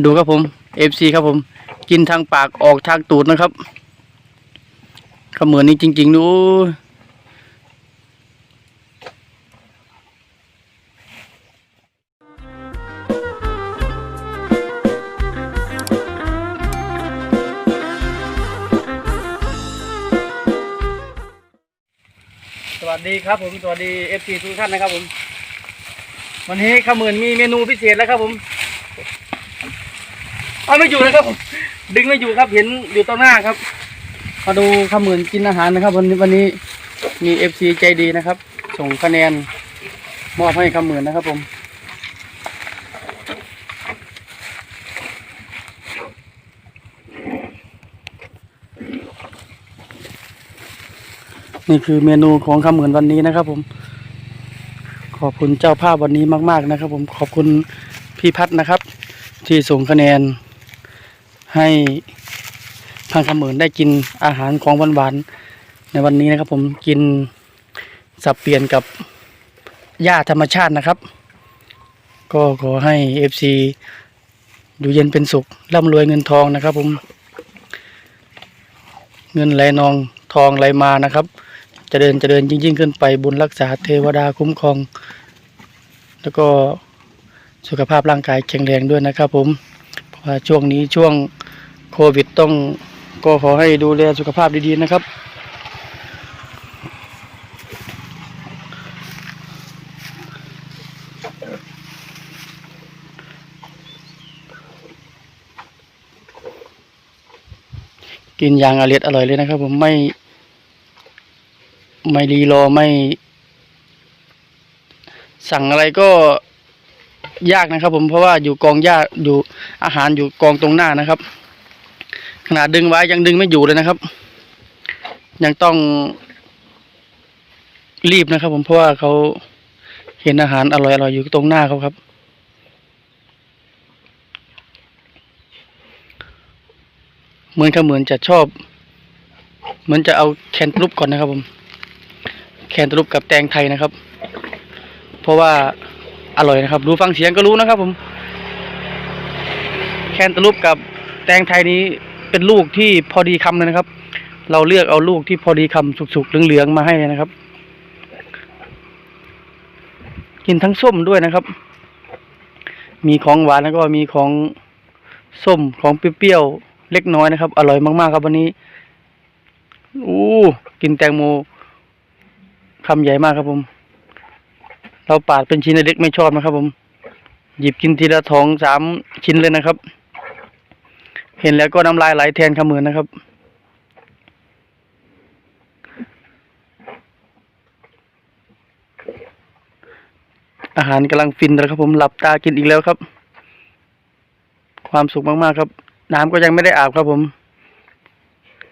ดูครับผม FC ครับผม กินทางปากออกทางตูดนะครับขมือนนี้จริง ๆ ดูสวัสดีครับผม สวัสดี FC ทุกท่านนะครับผม วันนี้ขมือนมีเมนูพิเศษแล้วครับผม เอาไม่อยู่นะครับผมดึงไม่อยู่ครับเห็นอยู่ตรงหน้าครับ มาดูขมือนกินอาหารนะครับ วันนี้วันนี้มีเอฟซีใจดีนะครับ ส่งคะแนนมอบให้ขมือนนะครับผมนี่คือเมนูของขมือนวันนี้นะครับ ผม ขอบคุณเจ้าภาพวันนี้มาก ๆนะครับ ผมขอบคุณพี่พัฒนะครับ ที่ส่งคะแนน ให้ทางขมือนได้กินอาหารของหวานๆในวันนี้นะครับ ผมกินสับเปลี่ยนกับหญ้าธรรมชาตินะครับ ก็ขอให้เอฟซีอยู่เย็นเป็นสุขร่ำรวยเงินทองนะครับผมเงินไหลนองทองไหลมานะครับจะเดินจะเดินยิ่งๆขึ้นไปบุญรักษาเทวดาคุ้มครอง แล้วก็สุขภาพร่างกายแข็งแรงด้วยนะครับ ผมเพราะว่าช่วงนี้ช่วง โควิดต้องก็ขอให้ดูแลสุขภาพดีๆนะครับ กินอย่างอร่อยอร่อยเลยนะครับ ผมไม่ไม่รีรอไม่ สั่งอะไรก็ยากนะครับ ผมเพราะว่าอยู่กองหญ้าอยู่อาหารอยู่กองตรงหน้านะครับ ขนาดดึงไว้ยังดึงไม่อยู่เลยนะครับ ยังต้องรีบนะครับ ผมเพราะว่าเขาเห็นอาหารอร่อยอร่อยอยู่ตรงหน้าเขาครับ เหมือนเขาเหมือนจะชอบ เหมือนจะเอาแคนตาลูปก่อนนะครับ ผม แคนตาลูปกับแตงไทยนะครับ เพราะว่าอร่อยนะครับ ดูฟังเสียงก็รู้นะครับ ผม แคนตาลูปกับแตงไทยนี้ เป็นลูกที่พอดีคำเลยนะครับ เราเลือกเอาลูกที่พอดีคำสุกๆเหลืองๆมาให้นะครับ กินทั้งส้มด้วยนะครับ มีของหวานแล้วก็มีของส้มของเปรี้ยวๆเล็กน้อยนะครับ อร่อยมากๆครับวันนี้อู้กินแตงโมคำใหญ่มากครับผม เราปาดเป็นชิ้นเล็กไม่ชอบนะครับผม หยิบกินทีละสองสามชิ้นเลยนะครับ เห็นแล้วก็น้ำลายไหลแทนขมือนะครับ อาหารกำลังฟินแล้วครับ ผมหลับตากินอีกแล้วครับ ความสุขมากๆครับ น้ำก็ยังไม่ได้อาบครับผม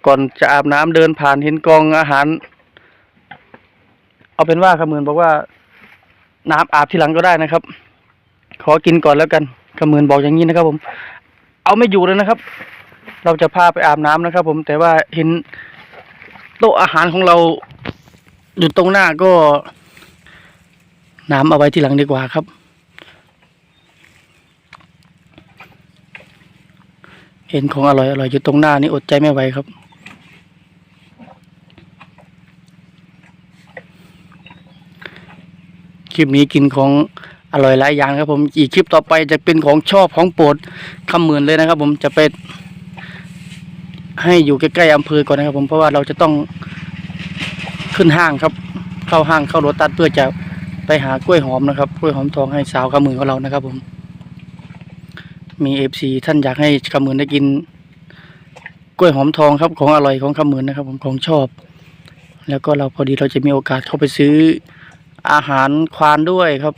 ก่อนจะอาบน้ำเดินผ่านเห็นกองอาหาร เอาเป็นว่าขมือนบอกว่า น้ำอาบทีหลังก็ได้นะครับ ขอกินก่อนแล้วกันขมือนบอกอย่างนี้นะครับผม เอาไม่อยู่เลยนะครับ เราจะพาไปอาบน้ำนะครับ ผมแต่ว่าเห็นโต๊ะอาหารของเราอยู่ตรงหน้าก็ น้ำเอาไว้ที่หลังดีกว่าครับ เห็นของอร่อยอร่อยอยู่ตรงหน้านี่อดใจไม่ไหวครับคลิปนี้กินของ อร่อยหลายอย่างครับผมอีกคลิปต่อไปจะเป็นของชอบของโปรดคำหมื่นเลยนะครับ ผมจะไปให้อยู่ใกล้ๆอำเภอก่อนนะครับ ผมเพราะว่าเราจะต้องขึ้นห้างครับ เข้าห้างเข้ารถตัดเพื่อจะไปหากล้วยหอมนะครับกล้วยหอมทองให้สาวคำหมื่นของเรานะครับ ผม มีเอฟซีท่านอยากให้คำหมื่นได้กินกล้วยหอมทองครับของอร่อยของคำหมื่นนะครับ ผมของชอบ แล้วก็เราพอดีเราจะมีโอกาสเข้าไปซื้ออาหารควานด้วยครับ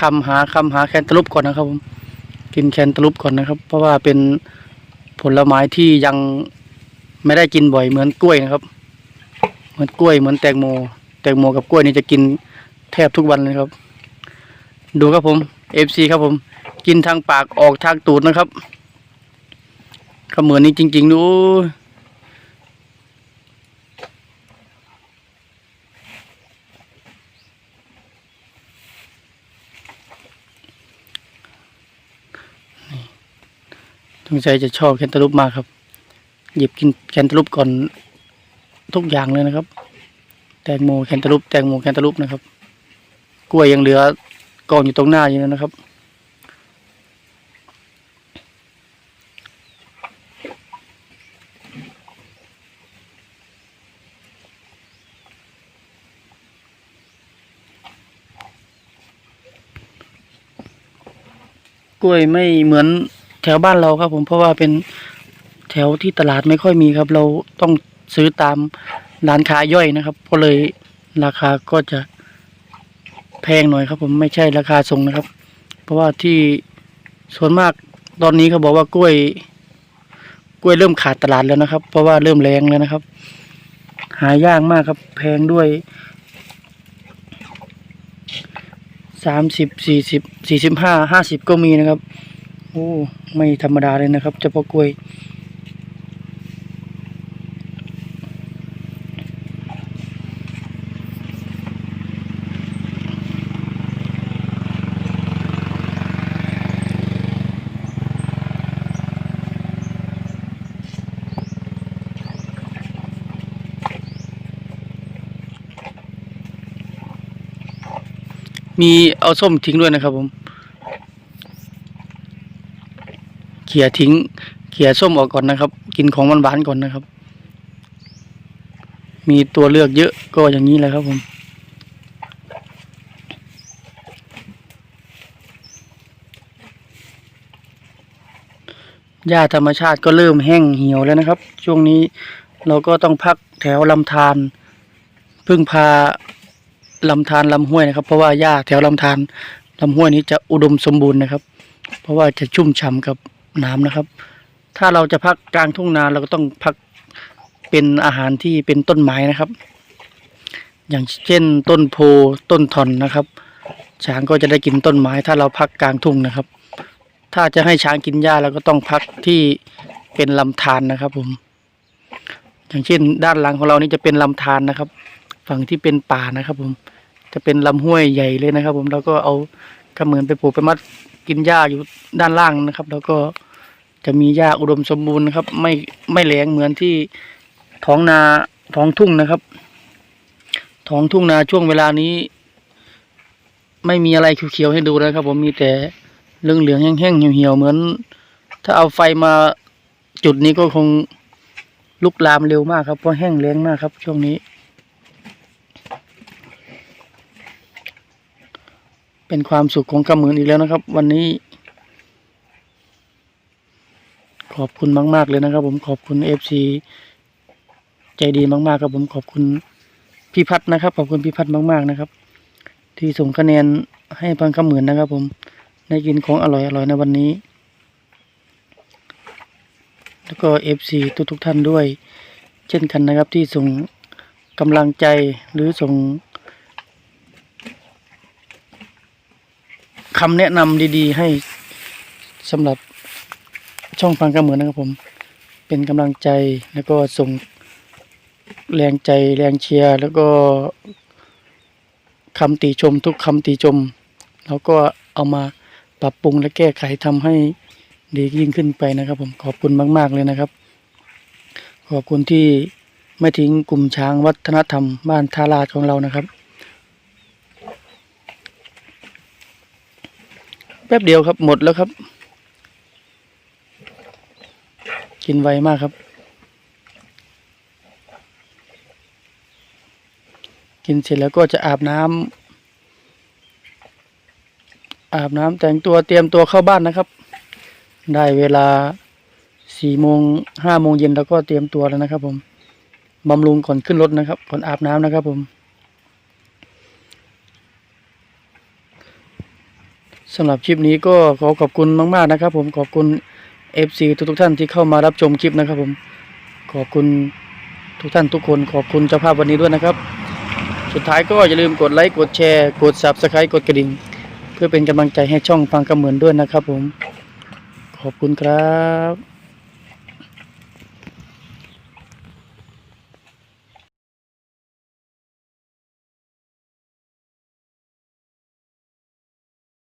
คำหาคำหาแคนตาลูปก่อนนะครับผมกินแคนตาลูปก่อนนะครับ เพราะว่าเป็นผลไม้ที่ยังไม่ได้กินบ่อยเหมือนกล้วยนะครับ เหมือนกล้วยเหมือนแตงโม แตงโมกับกล้วยนี่จะกินแทบทุกวันเลยครับ ดูครับผม FC ครับผม กินทางปากออกทางตูดนะครับขมือนนี้จริงๆดู สงสัยจะชอบแคนตาลูปมากครับ หยิบกินแคนตาลูปก่อนทุกอย่างเลยนะครับ แตงโมแคนตาลูปแตงโมแคนตาลูปนะครับ กล้วยยังเหลือกองอยู่ตรงหน้าอยู่นะครับกล้วยไม่เหมือน แถวบ้านเราครับผมเพราะว่าเป็นแถวที่ตลาดไม่ค่อยมีครับ เราต้องซื้อตามร้านค้าย่อยนะครับ ก็เลยราคาก็จะแพงหน่อยครับ ผมไม่ใช่ราคาส่งนะครับ เพราะว่าที่ส่วนมากตอนนี้เขาบอกว่ากล้วย กล้วยเริ่มขาดตลาดแล้วนะครับ เพราะว่าเริ่มแรงแล้วนะครับ หายากมากครับ แพงด้วยสามสิบสี่สิบสี่สิบห้าห้าสิบก็มีนะครับ อ้ไม่ธรรมดาเลยนะครับเฉพาะกล้วยมีเอาส้มทิ้งด้วยนะครับผม เขี่ยทิ้งเขี่ยส้มออกก่อนนะครับ กินของหวานๆก่อนนะครับ มีตัวเลือกเยอะก็อย่างนี้แหละครับผมหญ้าธรรมชาติก็เริ่มแห้งเหี่ยวแล้วนะครับ ช่วงนี้เราก็ต้องพักแถวลำธารพึ่งพาลำธารลำห้วยนะครับ เพราะว่าหญ้าแถวลำธารลำห้วยนี้จะอุดมสมบูรณ์นะครับ เพราะว่าจะชุ่มฉ่ำกับ น้ำนะครับ ถ้าเราจะพักกลางทุ่งนาเราก็ต้องพักเป็นอาหารที่เป็นต้นไม้นะครับ อย่างเช่นต้นโพต้นทอนนะครับ ช้างก็จะได้กินต้นไม้ ถ้าเราพักกลางทุ่งนะครับ ถ้าจะให้ช้างกินหญ้าเราก็ต้องพักที่เป็นลำธารนะครับ ผม อย่างเช่น ด้านหลังของเรานี่จะเป็นลำธารนะครับ ฝั่งที่เป็นป่านะครับ ผม จะเป็นลำห้วยใหญ่เลยนะครับ ผมเราก็เอากระเหมือนไปปลูกไปมัดกินหญ้าอยู่ด้านล่างนะครับ แล้วก็ จะมีหญ้าอุดมสมบูรณ์ครับ ไม่ไม่แหลงเหมือนที่ท้องนาท้องทุ่งนะครับ ท้องทุ่งนาช่วงเวลานี้ ไม่มีอะไรเขียวๆให้ดูนะครับ ผมมีแต่เหลืองๆแห้งๆเหี่ยวๆเหมือน ถ้าเอาไฟมาจุดนี้ก็คงลุกลามเร็วมากครับเพราะแห้งแล้งมากครับ ช่วงนี้ เป็นความสุขของกำมือนอีกแล้วนะครับ วันนี้ ขอบคุณมาก ๆ เลยนะครับ ผมขอบคุณเอฟซีใจดีมากๆครับผมขอบคุณพี่พัฒน์นะครับ ขอบคุณพี่พัฒน์มาก ๆ นะครับ ที่ส่งคะแนนให้พังคำเหมือนนะครับ ผมได้กินของอร่อยๆในวันนี้ แล้วก็เอฟซีทุกๆท่านด้วย เช่นกันนะครับที่ส่งกำลังใจหรือส่งคำแนะนำดี ๆ ให้สำหรับ ช่องฟังกระเหมือนนะครับผม เป็นกำลังใจแล้วก็ส่งแรงใจแรงเชียร์แล้วก็คำติชมทุกคำติชมแล้วก็เอามาปรับปรุงและแก้ไขทำให้ดียิ่งขึ้นไปนะครับ ผมขอบคุณมาก ๆเลยนะครับ ขอบคุณที่ไม่ทิ้งกลุ่มช้างวัฒนธรรมบ้านทาราชของเรานะครับ แป๊บเดียวครับหมดแล้วครับ กินไวมากครับ กินเสร็จแล้วก็จะอาบน้ำอาบน้ำแต่งตัวเตรียมตัวเข้าบ้านนะครับ ได้เวลาสี่โมงห้าโมงเย็นแล้วก็เตรียมตัวแล้วนะครับ ผมบำรุงก่อนขึ้นรถนะครับก่อนอาบน้ำนะครับ ผมสำหรับคลิปนี้ก็ขอขอบคุณมาก ๆ นะครับ ผมขอบคุณ FC ทุกๆท่านที่เข้ามารับชมคลิปนะครับผม ขอบคุณทุกท่านทุกคนขอบคุณเจ้าภาพวันนี้ด้วยนะครับ สุดท้ายก็อย่าลืมกดไลค์กดแชร์ กด Subscribe กดกระดิ่ง เพื่อเป็นกำลังใจให้ช่องฟังกำเหมือนด้วยนะครับผม ขอบคุณครับ